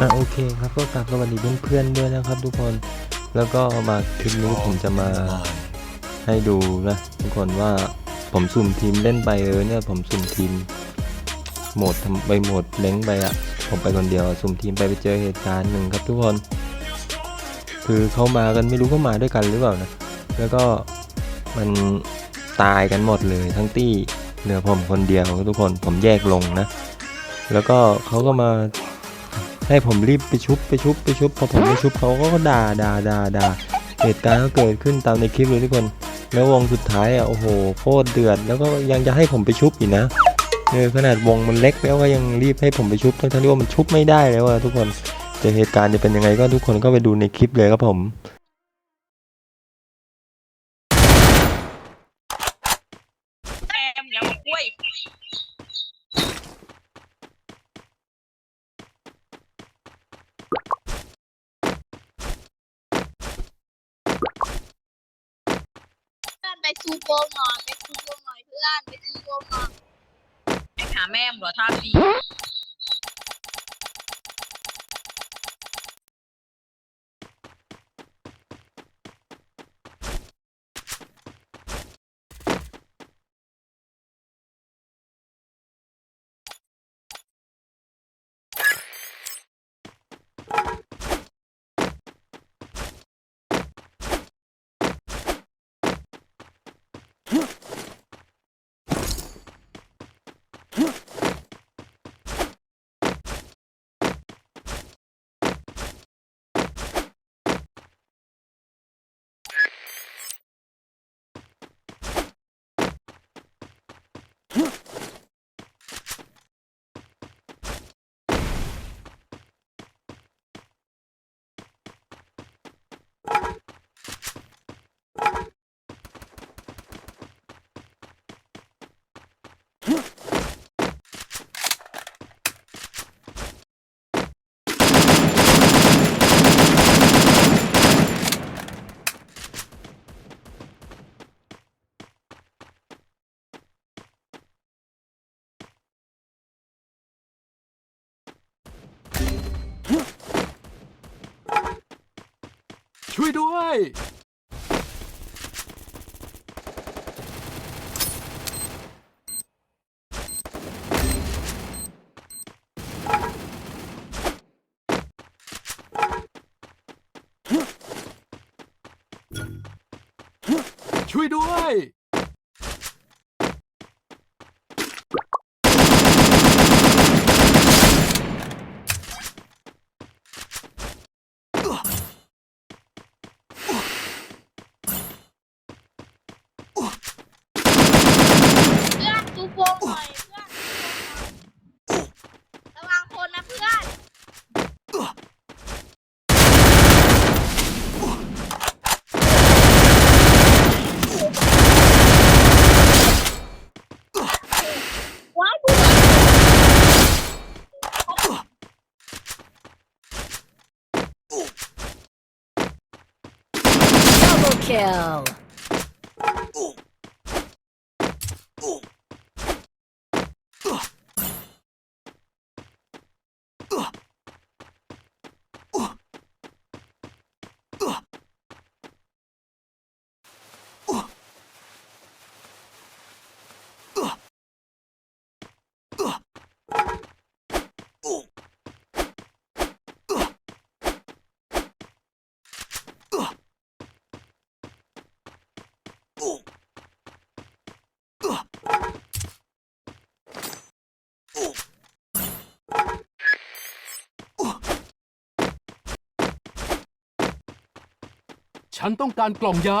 อะโอเคครับก็กลับสวัสดีเพื่อนๆด้วยนะครับ ทุกคนแล้วก็มาคลิปนี้ผมจะมาให้ดูนะทุกคนว่าผมสุ่มทีมเล่นไปเออเนี่ยผมสุ่มทีมโหมดทำไปโหมดเล้งไปอะผมไปคนเดียวสุ่มทีมไปไปเจอเหตุการณ์หนึ่งครับทุกคน คือเขามากันไม่รู้เขามาด้วยกันหรือเปล่านะแล้วก็มันตายกันหมดเลยทั้งตี้เหลือผมคนเดียวครับทุกคนผมแยกลงนะ แล้วก็เขาก็มา ให้ผมรีบไปชุบไปชุบไปชุบพอผมไปชุบเขาก็ด่าด่าด่าด่าเหตุการณ์ก็เกิดขึ้นตามในคลิปเลยทุกคน แล้ววงสุดท้ายอะโอ้โหโคตรเดือดแล้วก็ยังจะให้ผมไปชุบอีกนะเออขนาดวงมันเล็กแล้วก็ยังรีบให้ผมไปชุบทั้งที่ว่ามันชุบไม่ได้แล้วอะทุกคนแต่เหตุการณ์จะเป็นยังไงก็ทุกคนก็ไปดูในคลิปเลยครับผม แอมยังกล้วย เพื่อนไป ซูโปงหน่อย ไปซูโปงหน่อยเพื่อน ไปซูโปงหน่อยไปหาแม่มเหรอท่าดี วยด้วย ช่วยด้วย kill. Ooh. Ooh. ฉันต้องการกล่องยา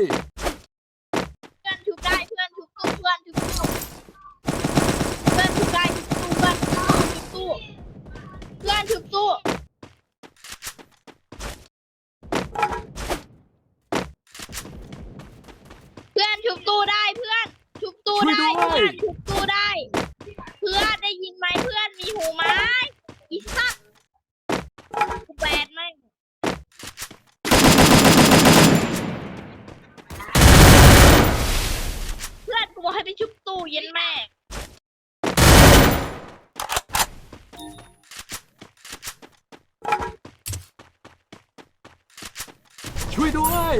เพื่อนชุบได้เพื่อนชุบตู้เพื่อนชุบตู้เพื่อนชุบได้ชุบตู้เพื่อนชุบตู้เพื่อนชุบตู้เพื่อนชุบตู้ได้เพื่อนชุบตู้ได้เพื่อนชุบตู้ได้ เพื่อนได้ยินไหมเพื่อนมีหูไหมอีสัตว์กูแบนไหมงเพื่อนกูบอก ให้ไปชุบตู้เย็นแม่ช่วยด้วย